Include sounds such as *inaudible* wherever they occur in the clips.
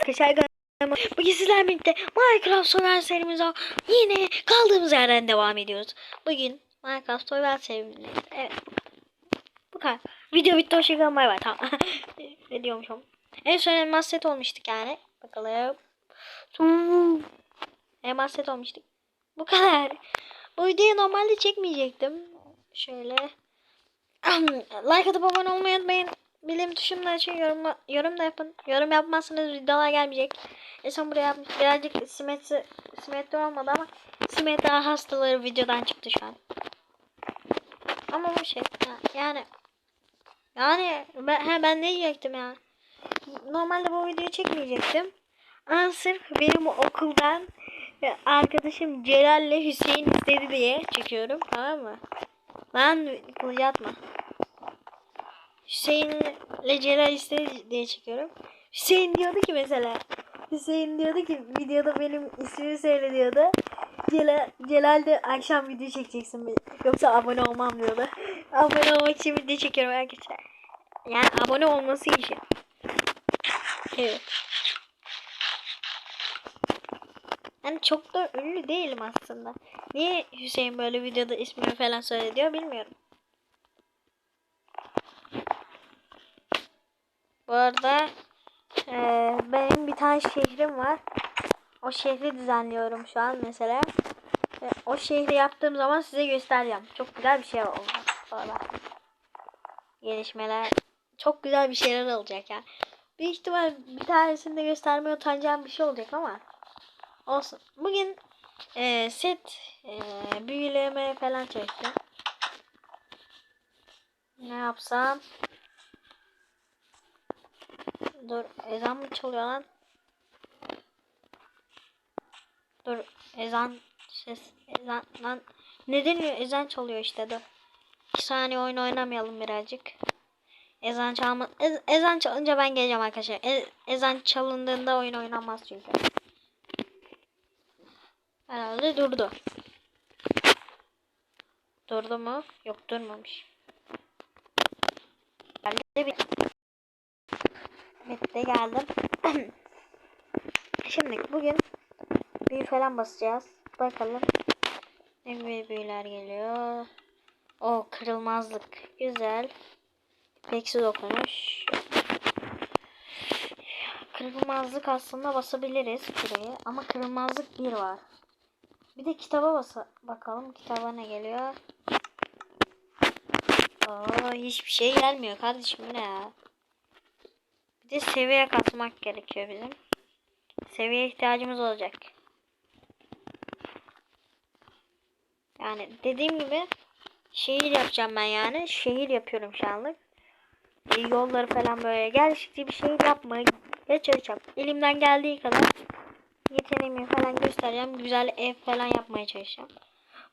Arkadaşlar bugün sizlerle birlikte Minecraft Survival serimize yine kaldığımız yerden devam ediyoruz. Bugün Minecraft Survival serimizde. Evet. Bu kadar. Video bitti. Hoşçakalın. Bay bay. Tamam. *laughs* ne diyormuşum? En son elmas set olmuştuk yani. Bakalım. Elmas set olmuştuk. Bu kadar. Bu videoyu normalde çekmeyecektim. Şöyle. *clears throat* like atıp abone olmayı unutmayın. Bilim tuşunu da açın. Yorum, yorum da yapın. Yorum yapmazsanız videolar gelmeyecek. En son buraya. Birazcık simetri, simetri olmadı ama simetri hastaları videodan çıktı şu an. Ama bu şey. Yani yani ben, he, ben ne diyecektim ya. Normalde bu videoyu çekmeyecektim. Ama sırf benim okuldan e, arkadaşım Celal ile Hüseyin istedi diye çekiyorum. Tamam mı? Lan kılıcı atma. Hüseyin ile Celal istedi diye çekiyorum. Hüseyin diyordu ki mesela. Hüseyin diyordu ki videoda benim ismimi seyrediyordu. Celal, Celal de akşam video çekeceksin. Yoksa abone olmam diyordu. *laughs* abone olmak için video çekiyorum arkadaşlar. Yani abone olması için. Evet. Yani çok da ünlü değilim aslında. Niye Hüseyin böyle videoda ismini falan söylüyor bilmiyorum. Bu arada e, benim bir tane şehrim var. O şehri düzenliyorum şu an mesela. E, o şehri yaptığım zaman size göstereceğim. Çok güzel bir şey oldu. Sonra. Gelişmeler. Çok güzel bir şeyler olacak ya. Büyük ihtimal bir tanesini de göstermeye utanacağım bir şey olacak ama. Olsun. Bugün e, set e, büyüleme falan çalışacağım. Ne yapsam? Dur ezan mı çalıyor lan? Dur ezan ses ezan lan ne deniyor ezan çalıyor işte dur. 2 saniye oyun oynamayalım birazcık. Ezan çalma ez, ezan çalınca ben geleceğim arkadaşlar. E, ezan çalındığında oyun oynanmaz çünkü. Herhalde durdu. Durdu mu? Yok durmamış. Geldi bir. Bitti geldim. *clears throat* Şimdi bugün büyü falan basacağız. Bakalım. Ne gibi büyüler geliyor. O kırılmazlık. Güzel. Peksiz okumuş. Kırılmazlık aslında basabiliriz buraya. Ama kırılmazlık bir var. Bir de kitaba basa bakalım. Kitaba ne geliyor? Oo, hiçbir şey gelmiyor kardeşim ne ya. De seviye katmak gerekiyor bizim. Seviye ihtiyacımız olacak. Yani dediğim gibi şehir yapacağım ben yani. Şehir yapıyorum şu anlık. E, yolları falan böyle gerçekçi bir şehir yapmaya çalışacağım. Elimden geldiği kadar yeteneğimi falan göstereceğim. Güzel ev falan yapmaya çalışacağım.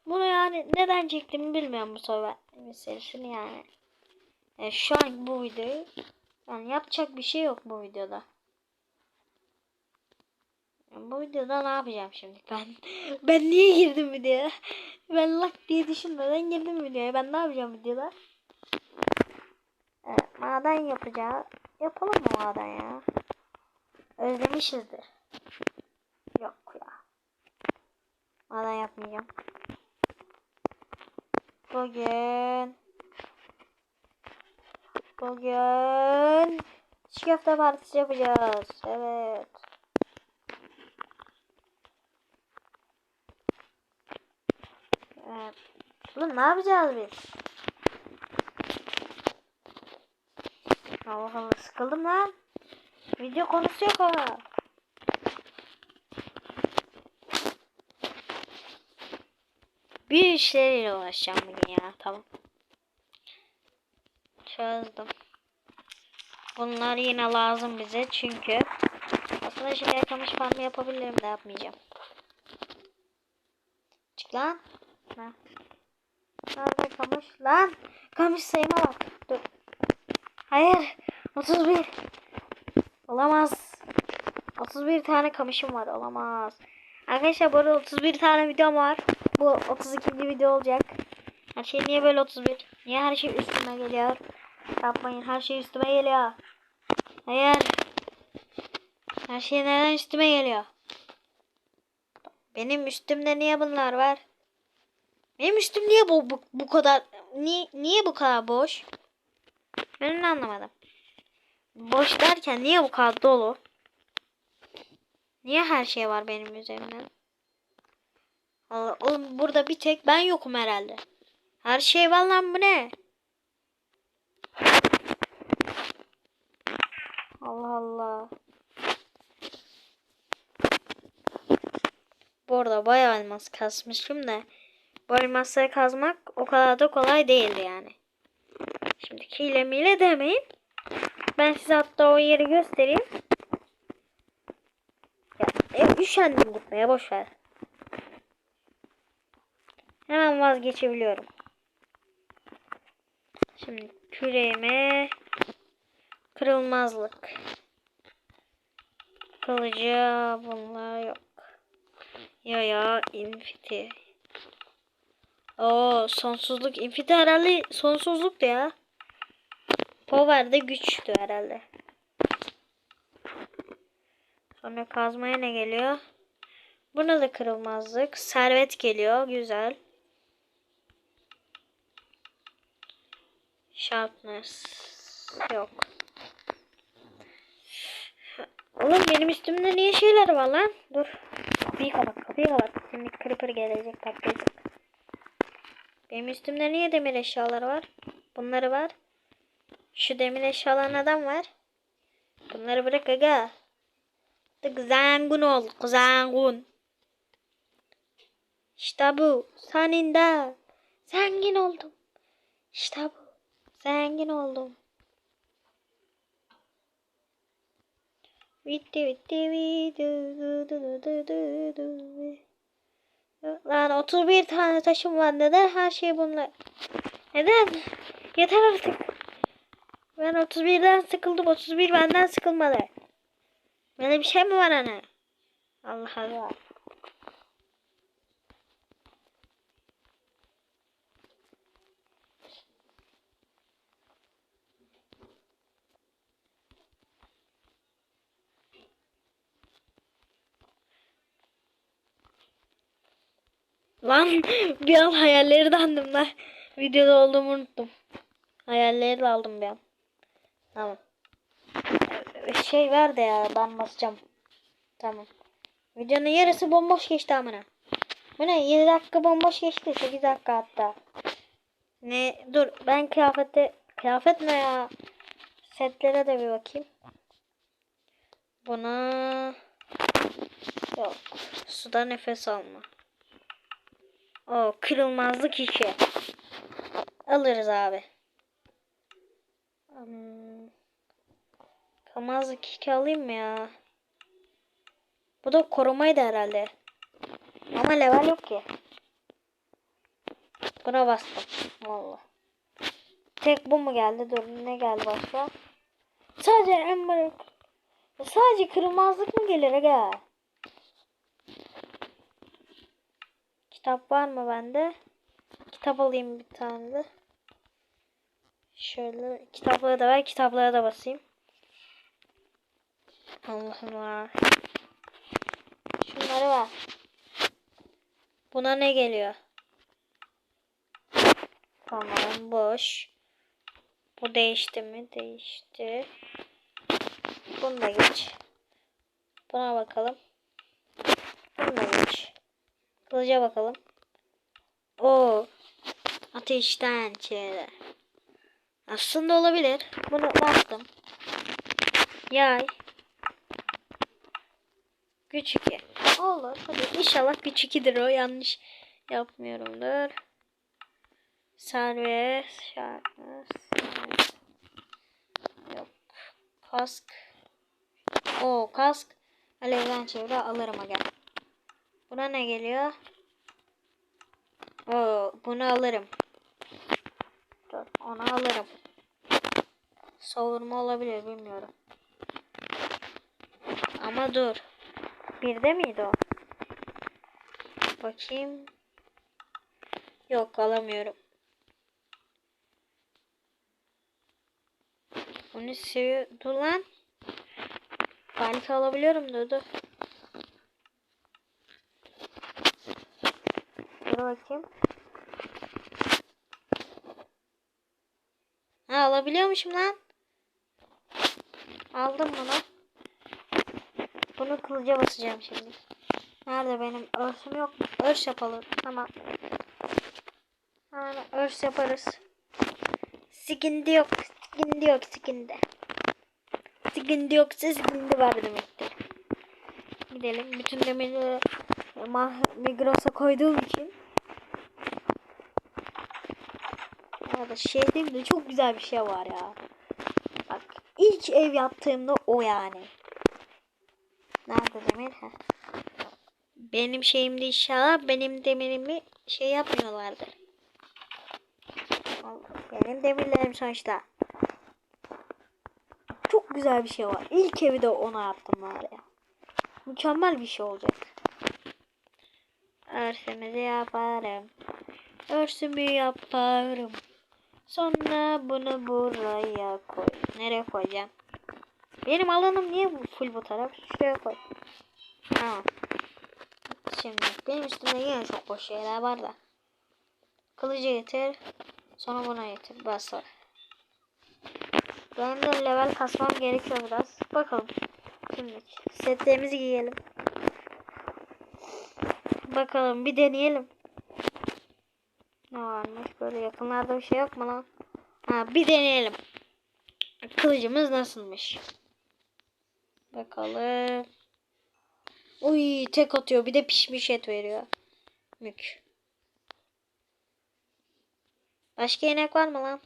Bunu yani neden çektiğimi bilmiyorum bu soru meselesini yani. yani. Şu an bu videoyu yani yapacak bir şey yok bu videoda. Bu videoda ne yapacağım şimdi *laughs* ben? Ben niye girdim videoya? Ben lak diye düşünmeden girdim videoya. Ben ne yapacağım videoda? Evet, maden yapacağız. Yapalım mı maden ya? Özlemişizdir. Yok ya. Maden yapmayacağım. Bugün Bugün çiğ köfte partisi yapacağız. Evet. Evet. Oğlum ne yapacağız biz? Allah Allah sıkıldım lan. Video konusu yok ama. Bir işleriyle uğraşacağım bugün ya. Tamam. Çözdüm. Bunlar yine lazım bize çünkü aslında şimdi kamış farmı yapabilirim de yapmayacağım. Çık lan. Ha. Nerede kamış? Lan! Kamış sayıma bak. Dur. Hayır. 31. Olamaz. 31 tane kamışım var. Olamaz. Arkadaşlar bu arada 31 tane videom var. Bu 32. video olacak. Her şey niye böyle 31? Niye her şey üstüme geliyor? Yapmayın her şey üstüme geliyor. Hayır. Her şey neden üstüme geliyor? Benim üstümde niye bunlar var? Benim üstüm niye bu, bu, bu kadar niye, niye bu kadar boş? Ben onu anlamadım. Boş derken niye bu kadar dolu? Niye her şey var benim üzerimde? Allah, oğlum burada bir tek ben yokum herhalde. Her şey var lan bu ne? Allah Allah. Bu arada bayağı elmas kasmışım da bu elmasları kazmak o kadar da kolay değildi yani. Şimdi hile mile demeyin. Ben size hatta o yeri göstereyim. Ya e, üşendim gitmeye boş ver. Hemen vazgeçebiliyorum. Şimdi küreğime kırılmazlık. Kılıcı bunlar yok. Ya ya infiti. Oo sonsuzluk infiti herhalde sonsuzluktu ya. Power de güçtü herhalde. Sonra kazmaya ne geliyor? Buna da kırılmazlık. Servet geliyor. Güzel. Sharpness. Yok. Oğlum benim üstümde niye şeyler var lan? Dur. Kapıyı kapat. Kapıyı kapat. Şimdi creeper gelecek patlayacak. Benim üstümde niye demir eşyaları var? Bunları var. Şu demir eşyalar neden var? Bunları bırak aga. Tık zengun ol. Zengun. İşte bu. Senin Zengin oldum. İşte bu. Zengin oldum. Bitti bitti bitti. Lan 31 tane taşım var. Neden her şey bunlar? Neden? Yeter artık. Ben 31'den sıkıldım. 31 benden sıkılmadı. Böyle bir şey mi var ana? Allah Allah. Lan bir an hayalleri dandım ben. Videoda olduğumu unuttum. Hayalleri de aldım bir an. Tamam. Şey ver de ya ben basacağım. Tamam. Videonun yarısı bomboş geçti amına. Bu ne 7 dakika bomboş geçti 8 dakika hatta. Ne dur ben kıyafette kıyafet ne ya? Setlere de bir bakayım. Buna yok. Suda nefes alma. O kırılmazlık işi. Alırız abi. Hmm. Kırılmazlık işi alayım mı ya? Bu da korumaydı herhalde. Ama level yok ki. Buna bastım. Valla. Tek bu mu geldi? Dur ne geldi başka? Sadece Ember. Sadece kırılmazlık mı gelir aga? Kitap var mı bende? Kitap alayım bir tane de. Şöyle kitapları da var. Kitaplara da basayım. Allah'ım ya. Şunları var. Buna ne geliyor? Tamam boş. Bu değişti mi? Değişti. Bunu da geç. Buna bakalım. Bunu da geç. Kılıca bakalım. O ateşten şeyler. Aslında olabilir. Bunu bastım. Yay. Güç 2. Olur. Hadi inşallah güç 2'dir o. Yanlış yapmıyorumdur. Serbest. Şarkı. Yok. Kask. O kask. Alevden çevre alırım aga. Buna ne geliyor? Oo, bunu alırım. Dur, onu alırım. Savurma olabilir bilmiyorum. Ama dur. Birde miydi o? Bakayım. Yok alamıyorum. Onu seviyor. Dur lan. Panik alabiliyorum dedi. Dur bakayım. Ha alabiliyormuşum lan. Aldım bunu. Bunu kılıca basacağım şimdi. Nerede benim örsüm yok mu? Örs yapalım. Tamam. Hemen örs yaparız. Sikindi yok. Sikindi yok. Sikindi. Sikindi yoksa sikindi var demektir. Gidelim. Bütün demirleri Migros'a koyduğum için. Ya da şehrimde çok güzel bir şey var ya. Bak ilk ev yaptığımda o yani. Nerede demir? Heh. Benim şeyimde inşallah benim demirimi şey yapmıyorlardır. Benim demirlerim sonuçta. Çok güzel bir şey var. İlk evi de ona yaptım var ya. Mükemmel bir şey olacak. Örsümüzü yaparım. Örsümü yaparım. Sonra bunu buraya koy. Nereye koyacağım? Benim alanım niye bu full bu taraf? Şuraya koy. Tamam. Şimdi benim üstümde yine çok boş şeyler var da. Kılıcı getir. Sonra buna getir. Bas. Benim de level kasmam gerekiyor biraz. Bakalım. Şimdi setlerimizi giyelim. Bakalım bir deneyelim. Ne varmış? Böyle yakınlarda bir şey yok mu lan? Ha bir deneyelim. Kılıcımız nasılmış? Bakalım. Uy tek atıyor. Bir de pişmiş et veriyor. Mük. Başka inek var mı lan?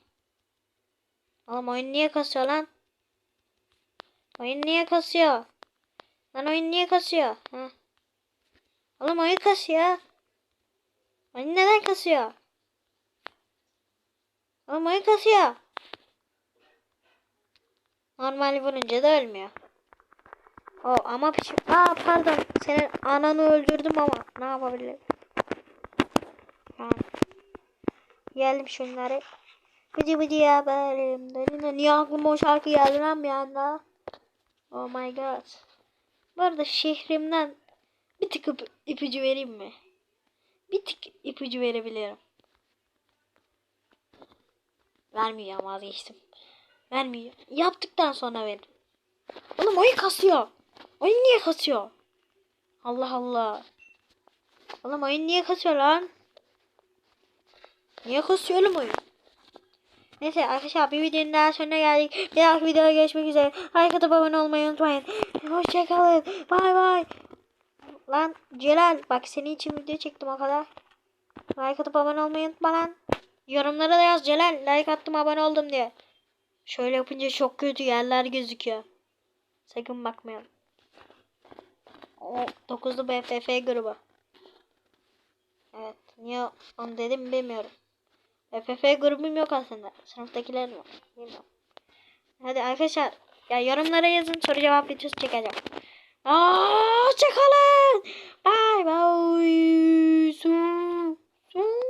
Oğlum oyun niye kasıyor lan? Oyun niye kasıyor? Lan oyun niye kasıyor? Ha. Oğlum oyun kasıyor. Oyun neden kasıyor? Oyun kasıyor. Normal vurunca da ölmüyor. O ama piş... Aa pardon. Senin ananı öldürdüm ama ne yapabilirim? Tamam. Geldim şunları. Bıcı bıcı yaparım. Dönüne niye aklıma o şarkı geldi lan bir anda? Oh my god. Bu arada şehrimden bir tık ip- ipucu vereyim mi? Bir tık ipucu verebilirim. Vermeyeceğim vazgeçtim. Vermeyeceğim. Yaptıktan sonra veririm. Oğlum oyun kasıyor. Oyun niye kasıyor? Allah Allah. Oğlum oyun niye kasıyor lan? Niye kasıyor oğlum oyun? Neyse arkadaşlar bir videonun daha sonuna geldik. Bir dahaki videoda görüşmek üzere. Atıp abone olmayı unutmayın. Hoşçakalın. Bay bay. Lan Celal bak senin için video çektim o kadar. Atıp abone olmayı unutma lan. Yorumlara da yaz Celal. Like attım abone oldum diye. Şöyle yapınca çok kötü yerler gözüküyor. Sakın bakmayalım. O 9'lu BFF grubu. Evet. Niye onu dedim bilmiyorum. BFF grubum yok aslında. Sınıftakilerin var. Bilmiyorum. Hadi arkadaşlar. Ya yorumlara yazın soru cevap videosu çekeceğim. Aa, hoşçakalın. Bye bye.